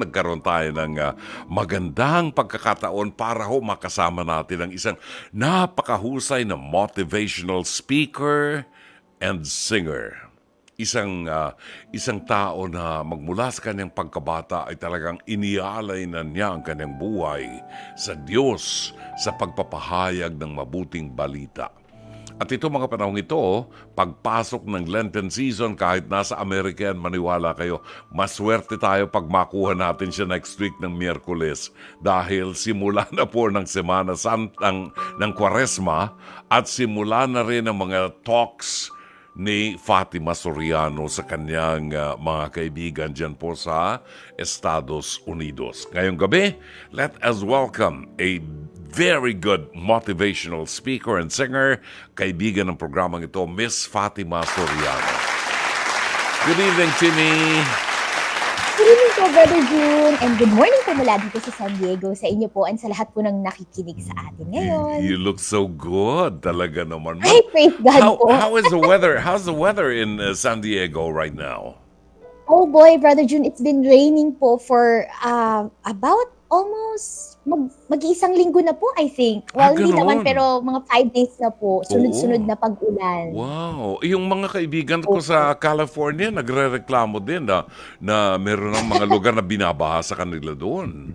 nagkaroon tayo ng ah, magandang pagkakataon para ho makasama natin ang isang napakahusay na motivational speaker and singer. Isang ah, isang tao na magmula sa kanyang pagkabata ay talagang inialay na niya ang kanyang buhay sa Diyos sa pagpapahayag ng mabuting balita. At ito mga panahong ito, pagpasok ng Lenten season, kahit nasa Amerika yan, maniwala kayo, maswerte tayo pag makuha natin siya next week ng Miyerkules. Dahil simula na po ng Semana Santang ng Kwaresma at simula na rin ang mga talks ni Fatima Soriano sa kanyang ah, mga kaibigan dyan po sa Estados Unidos. Ngayong gabi, let us welcome a very good motivational speaker and singer, kaibigan ng programang ito, Miss Fatima Soriano. Good evening, Timmy. Good evening po, Brother June. And good morning po mula dito sa San Diego sa inyo po and sa lahat po ng nakikinig sa atin ngayon. You look so good, talaga naman. Ay, praise God How, po. how is the weather? How's the weather in uh, San Diego right now? Oh boy, Brother June, it's been raining po for uh, about almost mag- mag-iisang linggo na po, I think. Ah, Well, hindi ganon. naman, pero mga five days na po. Sunod-sunod Oo. na pag-ulan. Wow. Yung mga kaibigan ko sa California, nagre-reklamo din na, na meron ng mga lugar na binabaha sa kanila doon.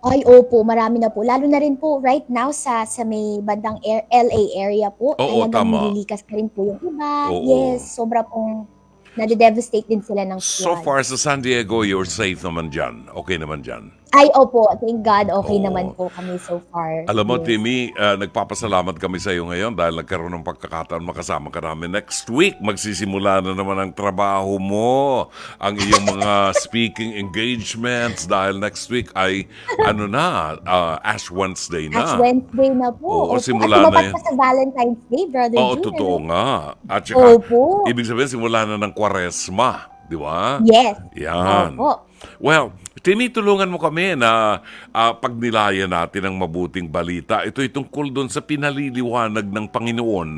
Ay, opo, marami na po. Lalo na rin po right now sa sa may bandang air, LA area po. Oo, talagang tama. nililikas na rin po yung iba. Oo. Yes, sobra pong nade-devastate din sila ng So flood. far sa San Diego, you're safe naman dyan. Okay naman dyan. Ay, opo. Thank God, okay Oo. naman po kami so far. Alam mo, Yes. Timmy, uh, nagpapasalamat kami sa iyo ngayon dahil nagkaroon ng pagkakataon makasama ka namin. Next week, magsisimula na naman ang trabaho mo, ang iyong mga speaking engagements dahil next week ay ano na, uh, Ash Wednesday na. Ash Wednesday na po. Oo, Opo. simula At na tumapat yan. pa sa Valentine's Day, Brother Oo, June. totoo ano? nga. At saka, Opo. ibig sabihin, simula na ng kwaresma. Di ba? Yes. Yan. Opo. Well, tinitulungan mo kami na ah, pagnilayan natin ang mabuting balita. Ito ay tungkol doon sa pinaliliwanag ng Panginoon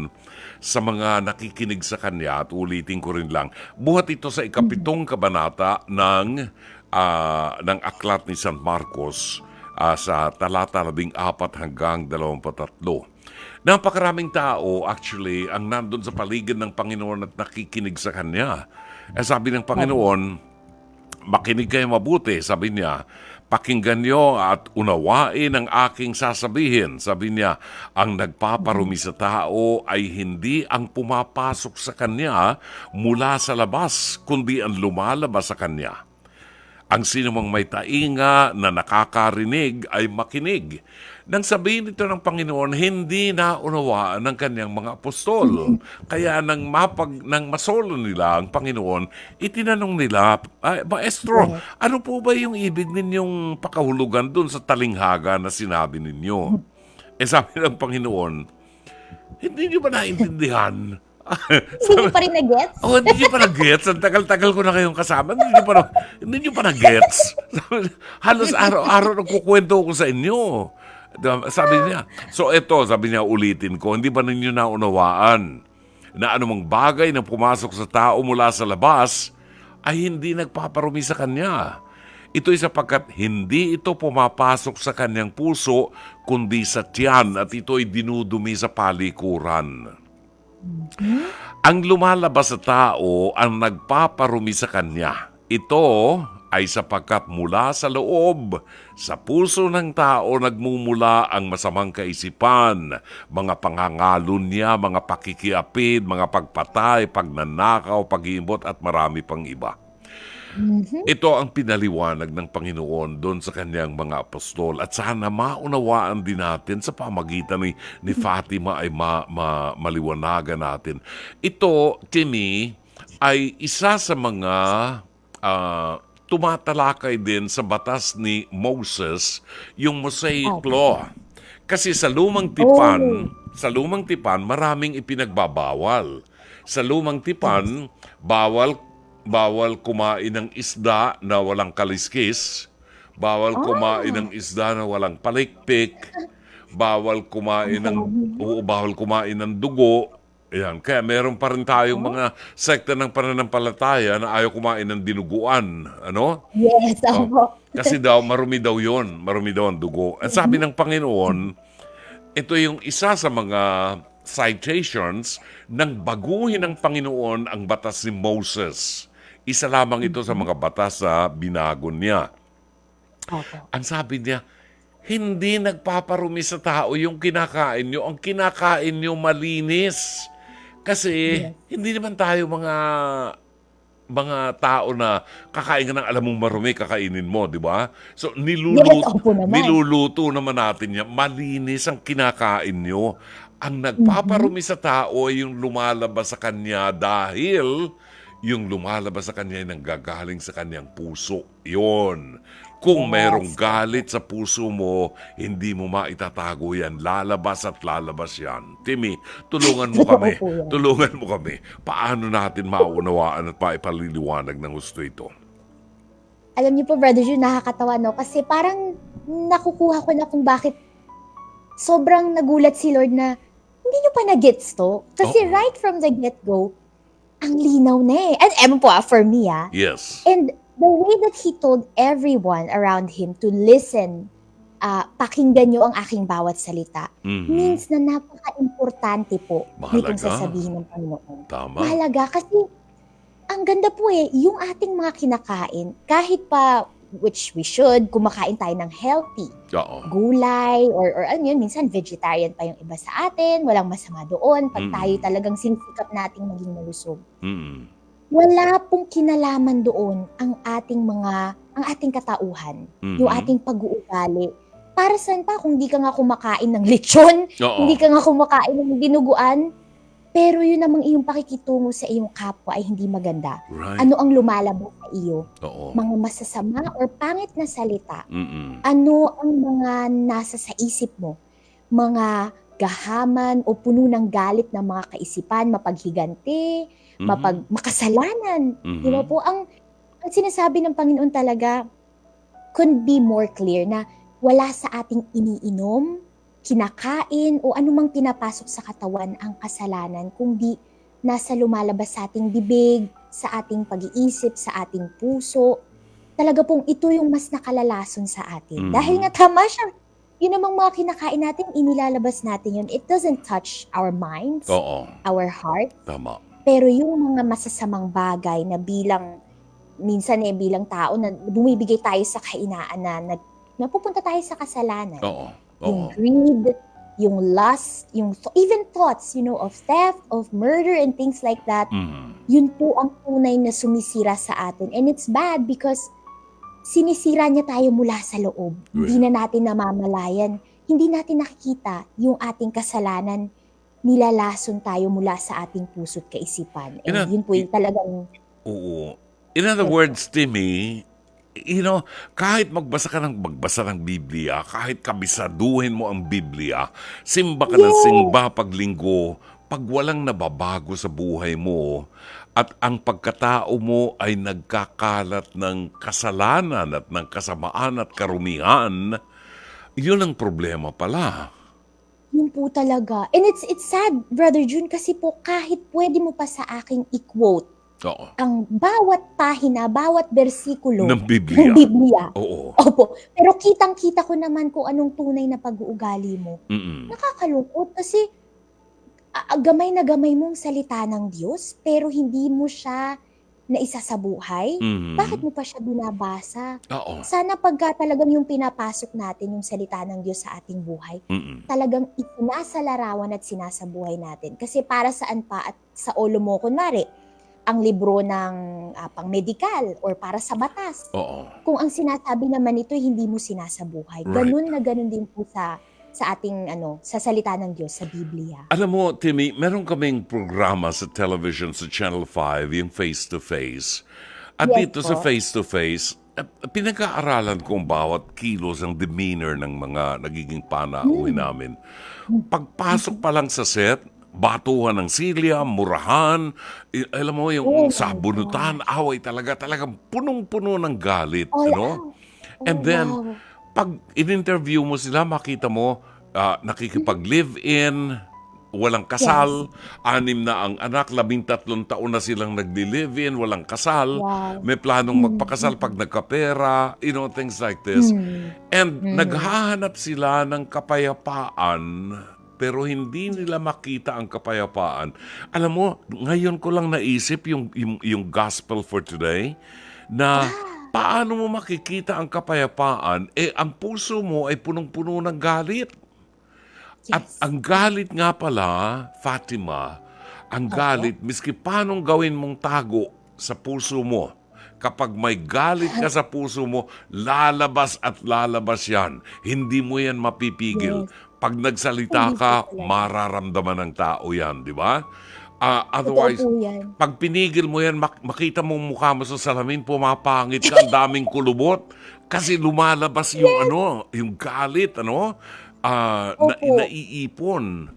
sa mga nakikinig sa Kanya. At ulitin ko rin lang, buhat ito sa ikapitong kabanata ng, ah, ng aklat ni San Marcos ah, sa talata 14 hanggang 23. Napakaraming tao actually ang nandun sa paligid ng Panginoon at nakikinig sa Kanya. Eh sabi ng Panginoon, makinig kayo mabuti, sabi niya, pakinggan niyo at unawain ang aking sasabihin. Sabi niya, ang nagpaparumi sa tao ay hindi ang pumapasok sa kanya mula sa labas, kundi ang lumalabas sa kanya. Ang sinumang may tainga na nakakarinig ay makinig. Nang sabihin ito ng Panginoon, hindi naunawaan ng kanyang mga apostol. Kaya nang, mapag, nang masolo nila ang Panginoon, itinanong nila, Maestro, ano po ba yung ibig ninyong pakahulugan dun sa talinghaga na sinabi ninyo? Eh sabi ng Panginoon, hindi nyo ba naintindihan? Hindi niyo pa rin na-gets? Oh, hindi nyo pa na-gets. Ang tagal-tagal ko na kayong kasama. Hindi nyo pa, na, hindi nyo pa na-gets. Halos araw-araw nagkukwento ko sa inyo. Sabi niya. So ito, sabi niya, ulitin ko, hindi ba ninyo naunawaan na anumang bagay na pumasok sa tao mula sa labas ay hindi nagpaparumi sa kanya. Ito'y sapagkat hindi ito pumapasok sa kanyang puso, kundi sa tiyan at ito'y dinudumi sa palikuran. Ang lumalabas sa tao ang nagpaparumi sa kanya. Ito ay sapagkat mula sa loob, sa puso ng tao nagmumula ang masamang kaisipan, mga pangangalon niya, mga pakikiapid, mga pagpatay, pagnanakaw, pag-iimbot at marami pang iba. Ito ang pinaliwanag ng Panginoon doon sa kanyang mga apostol at sana maunawaan din natin sa pamagitan ni, ni Fatima ay ma, ma- maliwanagan natin. Ito, Timmy, ay isa sa mga ah, tumatalakay din sa batas ni Moses, yung Mosaic Law. Kasi sa lumang tipan, sa lumang tipan, maraming ipinagbabawal. Sa lumang tipan, bawal bawal kumain ng isda na walang kaliskis, bawal kumain ng isda na walang palikpik, bawal kumain ng oo, bawal kumain ng dugo, Ayan, kaya meron pa rin tayong mga sekta ng pananampalataya na ayaw kumain ng dinuguan. Ano? Yes, Oh, opo. Kasi daw, marumi daw yon Marumi daw ang dugo. At sabi ng Panginoon, ito yung isa sa mga citations ng baguhin ng Panginoon ang batas ni Moses. Isa lamang ito sa mga batas sa binago niya. Opo. Ang sabi niya, hindi nagpaparumi sa tao yung kinakain nyo. Ang kinakain nyo malinis. Kasi hindi naman tayo mga mga tao na kakain ka ng alam mong marumi, kakainin mo, di ba? So, niluluto, Yes, niluluto naman natin yan. Malinis ang kinakain nyo. Ang nagpaparumi sa tao ay yung lumalabas sa kanya dahil yung lumalabas sa kanya ay nanggagaling sa kanyang puso. Yun. Kung merong galit sa puso mo, hindi mo maitatago yan. Lalabas at lalabas yan. Timmy, tulungan mo kami. Tulungan mo kami. Paano natin maunawaan at maipaliliwanag ng gusto ito? Alam niyo po, Brother Jun, nakakatawa, no? Kasi parang nakukuha ko na kung bakit sobrang nagulat si Lord na hindi niyo pa na-gets to. Kasi Oo. right from the get-go, ang linaw na eh. And ewan po ah, for me ah. Yes. And the way that he told everyone around him to listen, ah, pakinggan niyo ang aking bawat salita, Mhm. means na napaka-importante po nitong sasabihin ng Panginoon. Tama. Mahalaga kasi ang ganda po eh, yung ating mga kinakain, kahit pa, which we should, kumakain tayo ng healthy, Oo. gulay, or, or ano yun, minsan vegetarian pa yung iba sa atin, walang masama doon, pag Mm. tayo talagang sinisikap nating maging malusog. Mhm. Wala pong kinalaman doon ang ating mga, ang ating katauhan, yung Mhm. ating pag-uugali. Para saan pa kung di ka nga kumakain ng lechon, Oo. hindi ka nga kumakain ng dinuguan, pero yun namang iyong pakikitungo sa iyong kapwa ay hindi maganda. Right. Ano ang lumalabas sa iyo? Oo. Mga masasama or pangit na salita. Mhm. Ano ang mga nasa sa isip mo? Mga gahaman o puno ng galit ng mga kaisipan, mapaghiganti, Mhm. mapag makasalanan. Mhm. Di ba po? Ang, ang sinasabi ng Panginoon talaga couldn't be more clear na wala sa ating iniinom, kinakain, o anumang pinapasok sa katawan ang kasalanan, kundi nasa lumalabas sa ating bibig, sa ating pag-iisip, sa ating puso. Talaga pong ito yung mas nakalalason sa atin. Mhm. Dahil nga tama siya. Yun namang mga kinakain natin, inilalabas natin yun. It doesn't touch our minds, Oo. our heart, Tama. Pero yung mga masasamang bagay na bilang, minsan eh bilang tao na bumibigay tayo sa kainaan na nag, napupunta tayo sa kasalanan. Oo. Yung Oo. greed, yung lust, yung th- even thoughts, you know, of theft, of murder and things like that. Mhm. Yun po ang tunay na sumisira sa atin. And it's bad because sinisira niya tayo mula sa loob. Hindi na natin namamalayan. Hindi natin nakikita yung ating kasalanan nilalason tayo mula sa ating puso't kaisipan. And Ina- yun po yung talagang Oo. In other words, Timmy, you know, kahit magbasa ka ng magbasa ng Biblia, kahit kabisaduhin mo ang Biblia, simba ka ng Yes. simba paglinggo, pag walang nababago sa buhay mo, at ang pagkatao mo ay nagkakalat ng kasalanan at ng kasamaan at karumihan, yun ang problema pala. Yun po talaga. And it's it's sad, Brother June, kasi po kahit pwede mo pa sa aking i-quote Oo. ang bawat pahina, bawat bersikulo Ng Biblia. ng Biblia. Oo. Opo. Pero kitang-kita ko naman kung anong tunay na pag-uugali mo. Mm-mm. Nakakalungkot kasi ah, gamay na gamay mong salita ng Diyos pero hindi mo siya na isa sa buhay. Mhm. Bakit mo pa siya binabasa? Oo. Sana pagka talagang yung pinapasok natin yung salita ng Diyos sa ating buhay, Mm-mm. talagang isinasalarawan at sinasabuhay natin. Kasi para saan pa at sa ulo mo, kunwari, ang libro ng ah, pang-medical or para sa batas. Oo. Kung ang sinasabi naman ito, hindi mo sinasabuhay. Right. Ganun na ganun din po sa sa ating ano, sa salita ng Diyos sa Biblia. Alam mo, Timmy, meron kaming programa sa television sa Channel 5, yung Face to Face. At Yes dito sa po. Face to Face, eh, pinag-aaralan ko ang bawat kilos ang demeanor ng mga nagiging panauhin Hmm. namin. Pagpasok pa lang sa set, batuhan ng silya, murahan, eh, alam mo, yung Oh sabunutan, away talaga, talagang punong-puno ng galit. Oh, you know? wow. And Oh, then, wow. Pag in-interview mo sila, makita mo, ah, nakikipag-live-in, walang kasal, anim na ang anak, labintatlong taon na silang nagli-live-in, walang kasal, Wow. may planong Mm, magpakasal pag nagkapera, you know, things like this. Hmm. And Mm. naghahanap sila ng kapayapaan, pero hindi nila makita ang kapayapaan. Alam mo, ngayon ko lang naisip yung, yung, yung gospel for today, na paano mo makikita ang kapayapaan, eh ang puso mo ay punong-puno ng galit. At Yes. ang galit nga pala, Fatima, ang galit, miski paanong gawin mong tago sa puso mo, kapag may galit ka sa puso mo, lalabas at lalabas yan. Hindi mo yan mapipigil. Yes. Pag nagsalita ka, mararamdaman ng tao yan, di ba? Totoo otherwise, pag pinigil mo yan, mak- makita mo mukha mo sa salamin, pumapangit ka, ang daming kulubot. Kasi lumalabas yung ano, yung galit, ano, ah, na, naiipon.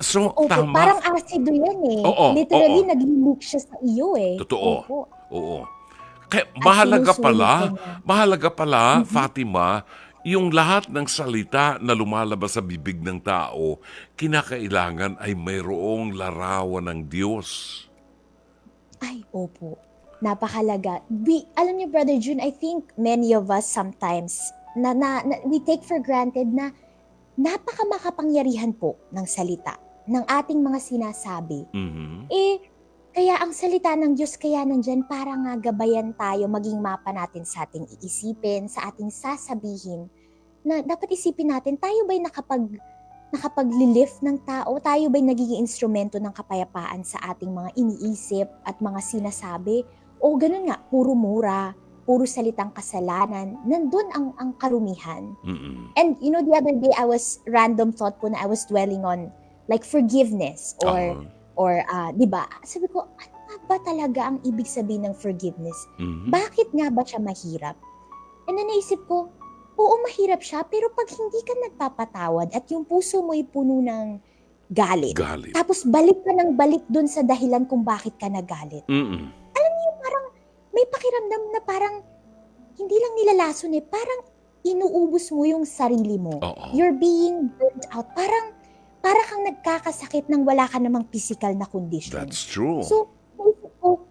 So, Opo, tama. parang acido yan eh. Oo, Literally, oo. nag-leak siya sa iyo eh. Totoo. Opo. Oo. Kaya mahalaga pala, mahalaga pala, Fatima, yung lahat ng salita na lumalabas sa bibig ng tao, kinakailangan ay mayroong larawan ng Diyos. Ay, opo. Napakalaga. We, alam niyo, Brother June, I think many of us sometimes, na, na, na- we take for granted na napaka makapangyarihan po ng salita, ng ating mga sinasabi. Mhm. Eh, kaya ang salita ng Diyos kaya nandyan para nga gabayan tayo, maging mapa natin sa ating iisipin, sa ating sasabihin, na dapat isipin natin, tayo ba'y nakapag, nakapag-lift ng tao? Tayo ba'y nagiging instrumento ng kapayapaan sa ating mga iniisip at mga sinasabi? O ganun nga, puro mura, puro salitang kasalanan, nandun ang, ang karumihan. Mhm. And you know, the other day, I was random thought po na I was dwelling on like forgiveness or Ah. Or ah, 'di ba? Sabi ko, ano nga ba talaga ang ibig sabihin ng forgiveness? Mhm. Bakit nga ba siya mahirap? And then naisip ko, oo, mahirap siya, pero pag hindi ka nagpapatawad at yung puso mo ay puno ng galit, Galit. tapos balik ka ng balik dun sa dahilan kung bakit ka nagalit. Mhm. May pakiramdam na parang hindi lang nilalason eh, parang inuubos mo yung sarili mo. Oo. You're being burnt out. Parang para kang nagkakasakit nang wala ka namang physical na condition. That's true. So, naisip ko,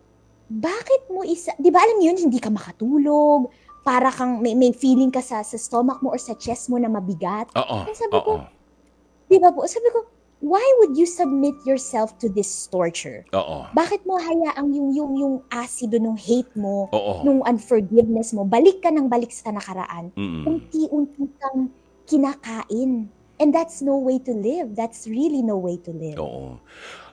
bakit mo isa, di ba alam mo yun, hindi ka makatulog, para kang may, may feeling ka sa, sa stomach mo or sa chest mo na mabigat. Oo. Kaya sabi ko. Di ba po? Sabi ko, why would you submit yourself to this torture? Oo. Bakit mo hayaang yung, yung, yung asido nung hate mo, Oo. nung unforgiveness mo, balik ka ng balik sa nakaraan, Mhm. unti-unti kang kinakain. And that's no way to live. That's really no way to live. Oo.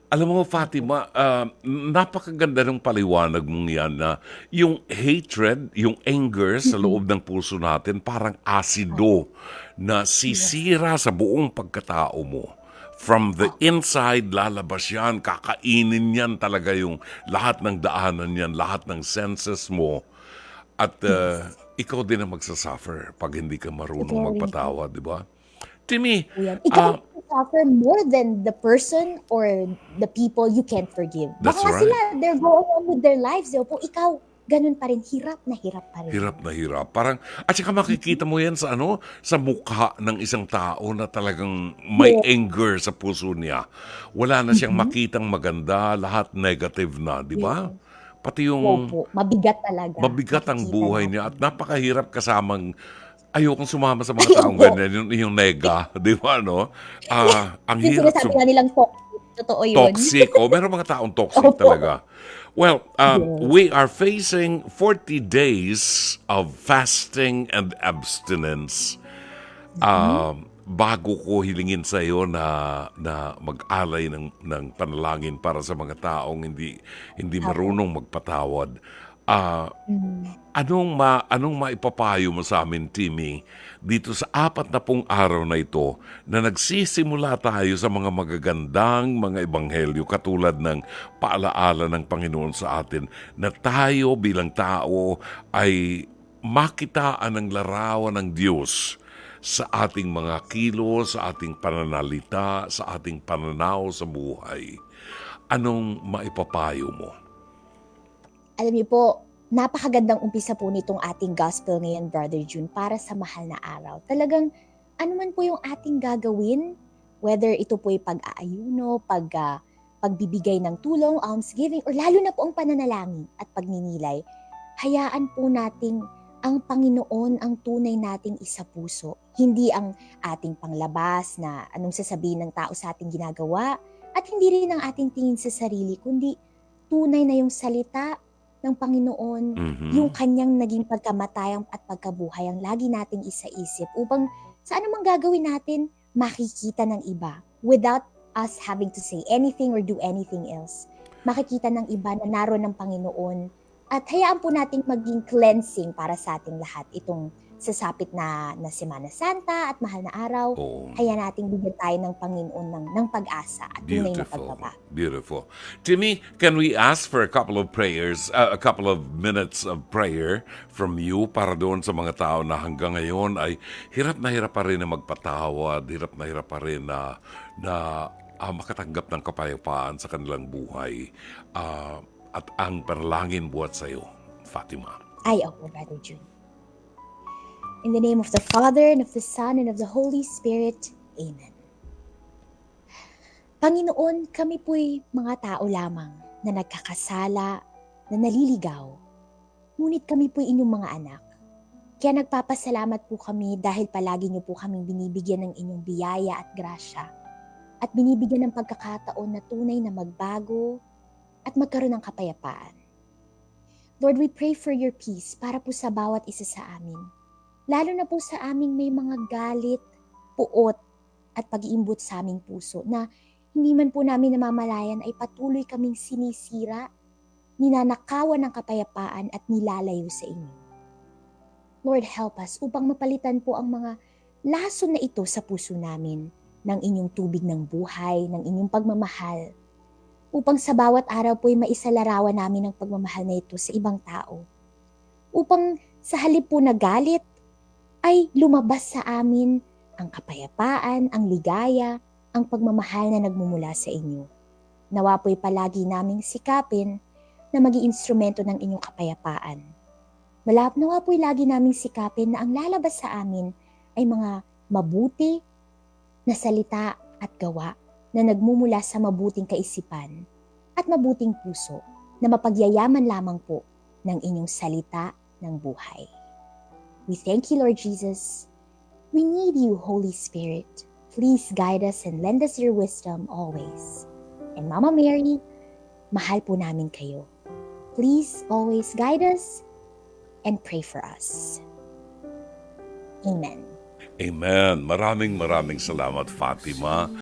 Alam mo, Fatima, ah, napakaganda ng paliwanag mong yan na yung hatred, yung anger sa loob ng puso natin parang asido na sisira sa buong pagkatao mo. From the inside, lalabas yan, kakainin yan talaga yung lahat ng daanan yan, lahat ng senses mo. At ah, ikaw din ang magsasuffer pag hindi ka marunong magpatawad, di ba? Timmy, Po yan. Ikaw ang suffer more than the person or the people you can't forgive. That's Baka right. sila, they're going on with their lives. Di ba po, ikaw, ganun pa rin. Hirap na hirap pa rin. Hirap na hirap. Parang, at saka makikita mo yan sa ano, sa mukha ng isang tao na talagang may anger sa puso niya. Wala na siyang makitang maganda, lahat negative na, di ba? Pati yung Opo, mabigat talaga. mabigat ang buhay niya at napakahirap kasamang ayokong sumama sa mga taong ganyan, yung, yung nega, di ba, no? Ah, ang Yung hirap sinasabi sum- nga nilang toxic. Totoo yun. toxic. o, meron mga taong toxic Opo. talaga. Well, um, Yes. we are facing 40 days of fasting and abstinence. Um, bago ko hilingin sa iyo na na mag-alay ng ng panalangin para sa mga taong hindi hindi marunong magpatawad. Ah, Mhm. Anong ma anong maipapayo mo sa amin, Timmy, dito sa apat na pong araw na ito na nagsisimula tayo sa mga magagandang mga ebanghelyo katulad ng paalaala ng Panginoon sa atin na tayo bilang tao ay makitaan ng larawan ng Diyos sa ating mga kilos, sa ating pananalita, sa ating pananaw sa buhay. Anong maipapayo mo? Alam niyo po, napakagandang umpisa po nitong ating gospel ngayon, Brother June, para sa mahal na araw. Talagang, ano man po yung ating gagawin, Whether ito po ay pag-aayuno, pag, ah, pagbibigay ng tulong, almsgiving, or lalo na po ang pananalangin at pagninilay, hayaan po nating ang Panginoon ang tunay nating isa puso. Hindi ang ating panglabas na anong sasabihin ng tao sa ating ginagawa at hindi rin ang ating tingin sa sarili, kundi tunay na yung salita ng Panginoon, Mhm. yung kanyang naging pagkamatay at pagkabuhay ang lagi nating isa-isip upang sa anumang gagawin natin, makikita ng iba without us having to say anything or do anything else. Makikita ng iba na naroon ng Panginoon at hayaan po nating maging cleansing para sa ating lahat itong sasapit na, na Semana Santa at mahal na araw. Oo. Kaya nating bigyan tayo ng Panginoon ng, ng pag-asa at tunay na Beautiful. pagbabago. Beautiful. Timmy, can we ask for a couple of prayers, uh, a couple of minutes of prayer from you para doon sa mga tao na hanggang ngayon ay hirap na hirap pa rin na magpatawad, hirap na hirap pa rin na, na ah, makatanggap ng kapayapaan sa kanilang buhay ah, at ang panalangin buhat sa iyo, Fatima. Ay, opo, Brother June. In the name of the Father, and of the Son, and of the Holy Spirit. Amen. Panginoon, kami po'y mga tao lamang na nagkakasala, na naliligaw. Ngunit kami po'y inyong mga anak. Kaya nagpapasalamat po kami dahil palagi niyo po kaming binibigyan ng inyong biyaya at grasya. At binibigyan ng pagkakataon na tunay na magbago at magkaroon ng kapayapaan. Lord, we pray for your peace para po sa bawat isa sa amin. Lalo na po sa aming may mga galit, puot, at pag-iimbot sa aming puso na hindi man po namin namamalayan ay patuloy kaming sinisira, ninanakawan ng kapayapaan at nilalayo sa inyo. Lord, help us upang mapalitan po ang mga lason na ito sa puso namin ng inyong tubig ng buhay, ng inyong pagmamahal, upang sa bawat araw po ay maisalarawan namin ang pagmamahal na ito sa ibang tao. Upang sa halip po na galit, ay lumabas sa amin ang kapayapaan, ang ligaya, ang pagmamahal na nagmumula sa inyo. Nawa po'y palagi naming sikapin na maging instrumento ng inyong kapayapaan. Malap nawa po'y lagi naming sikapin na ang lalabas sa amin ay mga mabuti na salita at gawa na nagmumula sa mabuting kaisipan at mabuting puso na mapagyayaman lamang po ng inyong salita ng buhay. We thank you, Lord Jesus. We need you, Holy Spirit. Please guide us and lend us your wisdom always. And Mama Mary, mahal po namin kayo. Please always guide us and pray for us. Amen. Amen. Maraming maraming salamat, Fatima.